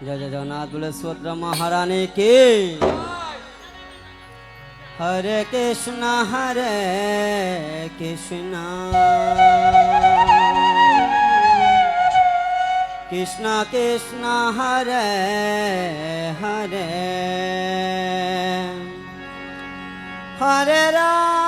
জয় জগন্নাথ বলে সুভদ্রা মহারানী কি Hare Krishna Hare Krishna Krishna Krishna Hare Hare Hare Ram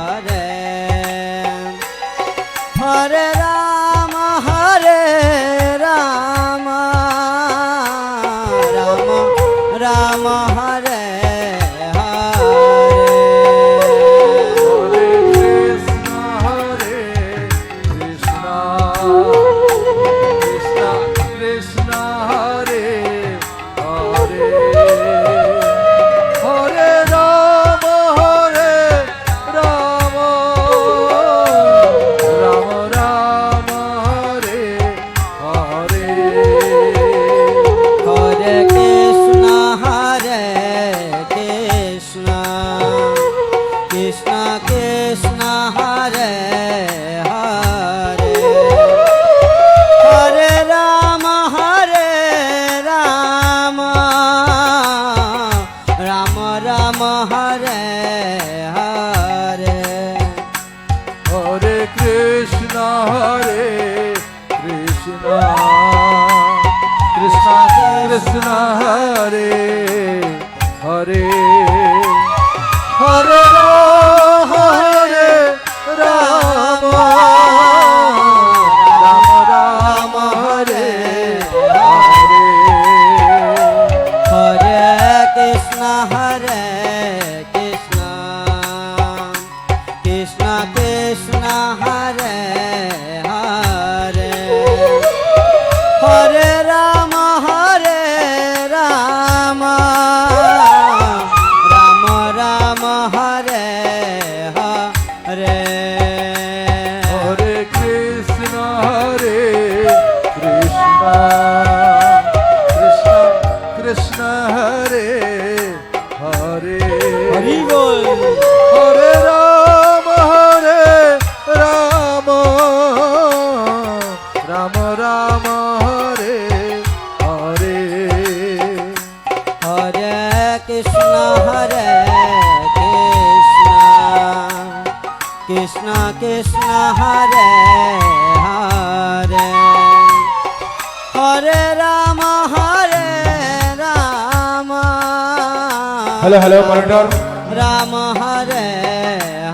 hello hello monitor Ram Hare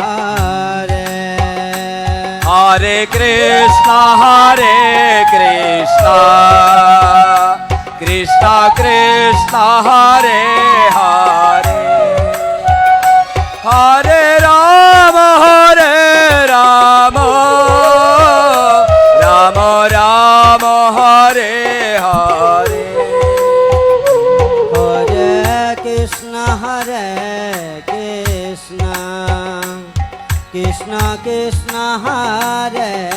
Hare. Hare Krishna Hare Krishna. Krishna Krishna Hare Hare. Hare Ram Hare Ram. Ram Ram Hare Hare. Hare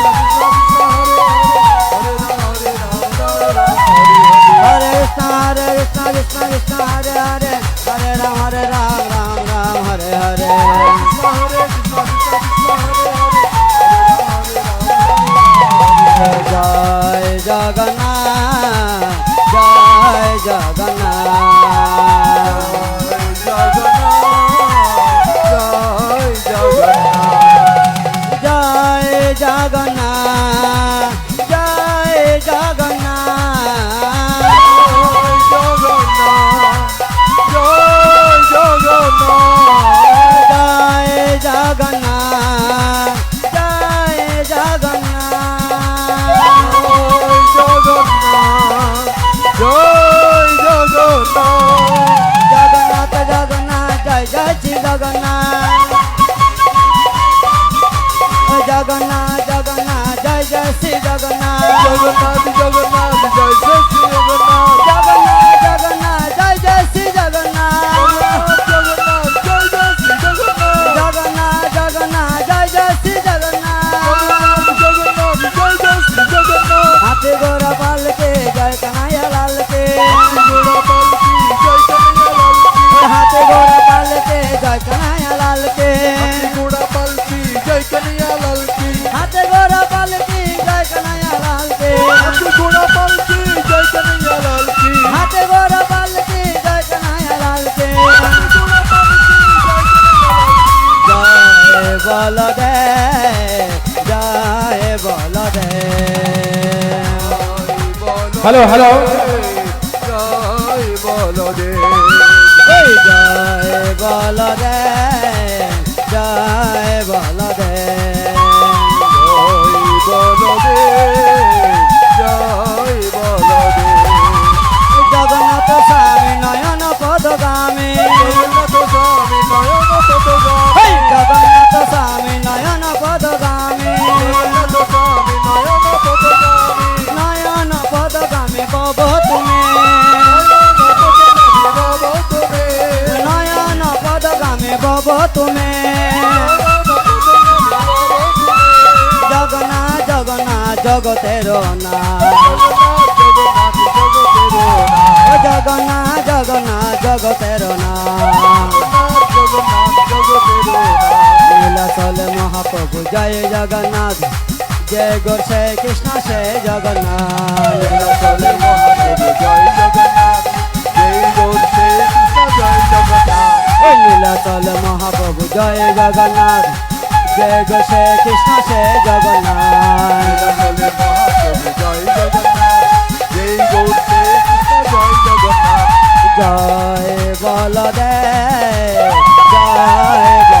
Krishna Krishna, Hare Hare, Hare Ram, Hare Ram, Ram Ram, Hare Hare. Hare Krishna Hare Krishna Krishna Jagannath Jagannath Jagannath জয় জয় শ্রী জগন্নাথ। জগন্নাথ জগন্নাথ বলদে জয় বলদে। Hello hello জয় বলদে। জয় বলদে জয় को जगना जगना जगतेरो ना जगना जगना जगतेरो ना নীলাচল মহাপ্রভু, জয় জগন্নাথ। জয় গো সে কৃষ্ণ, সে জগন্নাথ। নীলাচল জয় জগন্নাথ। জয় গো সে কৃষ্ণ, জয় জগন্নাথ। ওই নীলাচল মহাপ্রভু, জয় জগন্নাথ। জয় গো সে কৃষ্ণ সে জগন্নাথ। জয় জগন্নাথ জয় জয়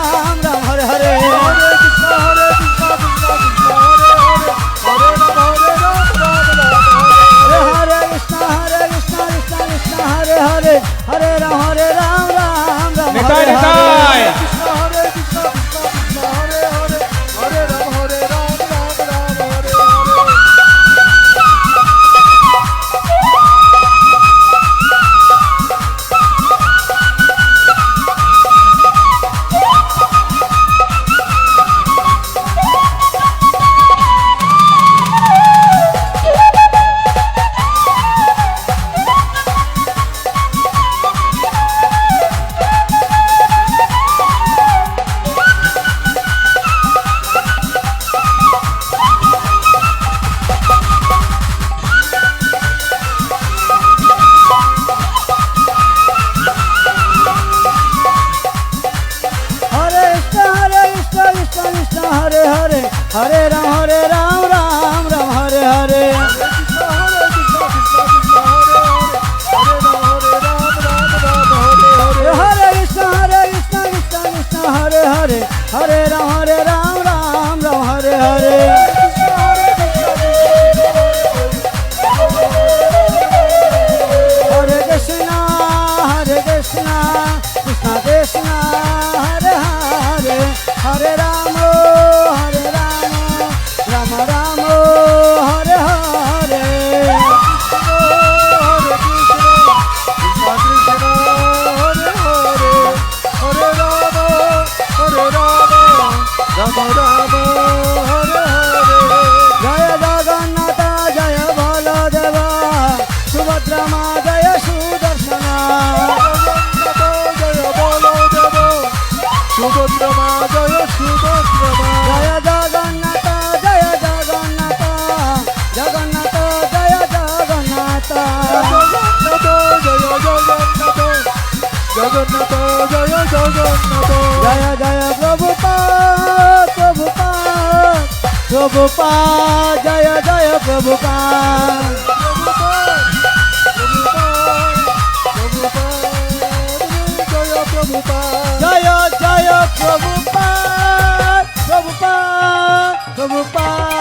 তোমার জয় জয় প্রভুপাদ প্রভুপাদ প্রভুপাদ জয় জয় প্রভুপাদ জয় জয় প্রভুপাদ প্রভুপাদ প্রভুপাদ